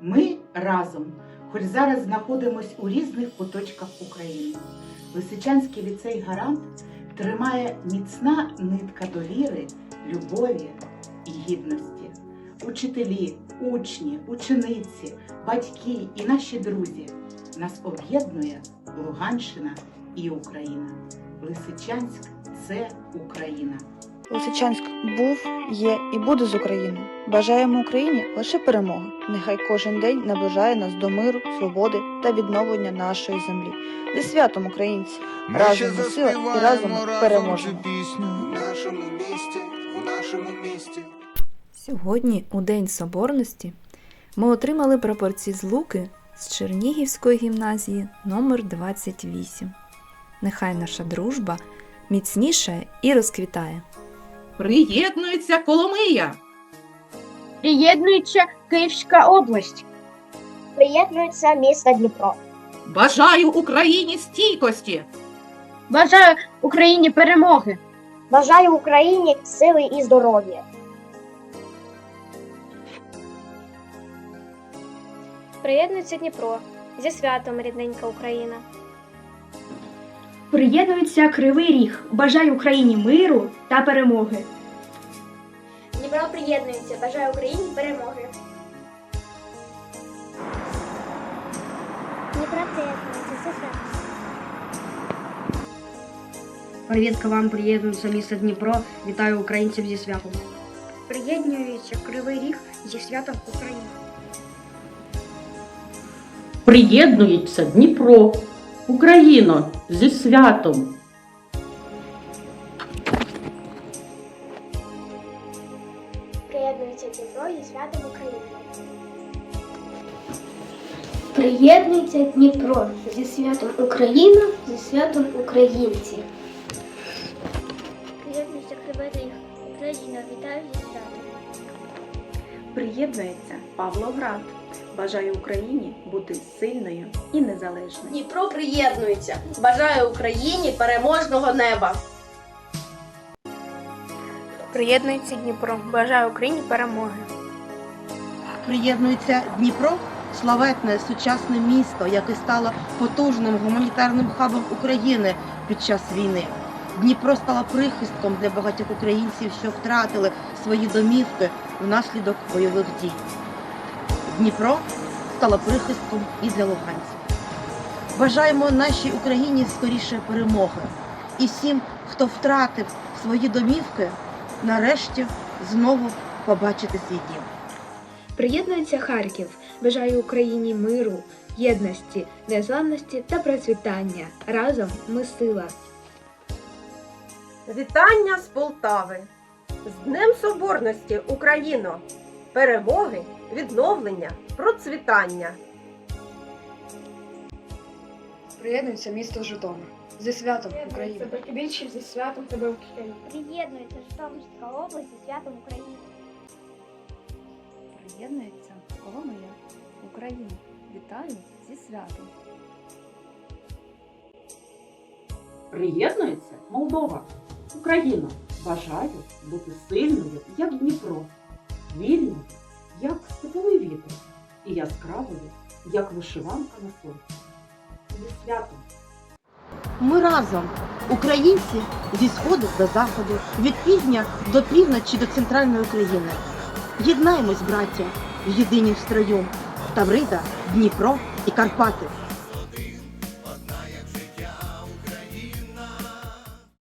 Ми разом, хоч зараз знаходимось у різних куточках України. Лисичанський ліцей Гарант тримає міцна нитка довіри, любові і гідності. Учителі, учні, учениці, батьки і наші друзі. Нас об'єднує Луганщина і Україна. Лисичанськ це Україна. Лисичанськ був, є і буде з Україною. Бажаємо Україні лише перемоги. Нехай кожен день наближає нас до миру, свободи та відновлення нашої землі. Зі святом українці! Ми Разом ще сила і разом разом переможемо. пісню в нашому місті, в нашому місті. Сьогодні, у День Соборності, ми отримали прапорці з Луки з Чернігівської гімназії номер 28 Нехай наша дружба міцніше і розквітає. Приєднується Коломия. Приєднується Київська область. Приєднується місто Дніпро. Бажаю Україні стійкості. Бажаю Україні перемоги. Бажаю Україні сили і здоров'я. Приєднується Дніпро зі святом рідненька Україна. Приєднується Кривий Ріг. Бажаю Україні миру та перемоги. Дніпро приєднується. Бажаю Україні перемоги. Дніпро приєднується зі. Привітка вам приєднується місто Дніпро. Вітаю українців зі святом. Приєднується Кривий Ріг зі святом України. Приєднується Дніпро, Україно зі святом. Приєднується Дніпро зі святом України. Приєднується Дніпро зі святом Україна, зі святом українці. Приєднується Кривий Ріг. Україна, вітаю зі святом. Приєднується Павлоград. Бажаю Україні бути сильною і незалежною. Дніпро приєднується. Бажаю Україні переможного неба. Приєднується Дніпро. Бажаю Україні перемоги. Приєднується Дніпро, славетне сучасне місто, яке стало потужним гуманітарним хабом України під час війни. Дніпро стало прихистком для багатьох українців, що втратили свої домівки внаслідок бойових дій. Дніпро стало прихистком і для луганців. Бажаємо нашій Україні скоріше перемоги. І всім, хто втратив свої домівки, нарешті знову побачити свій дім. Приєднується Харків. Бажаю Україні миру, єдності, незламності та процвітання. Разом ми сила. Вітання з Полтави. З Днем Соборності Україно! Перемоги, відновлення, процвітання. Приєднується місто Житомир. Зі святом України. Більше зі святом тебе України. Приєднується Житомирська область зі святом України. Приєднується Коломия, Україна. Вітаю зі святом. Приєднується Молдова, Україна. Бажаю бути сильною, як Дніпро, вільною, як степовий вітер, і яскравою, як вишиванка на сонці. Зі! Ми разом, українці зі сходу до заходу, від півдня до півночі до центральної України. Єднаємось, браття, в єдинім строю Таврида, Дніпро і Карпати.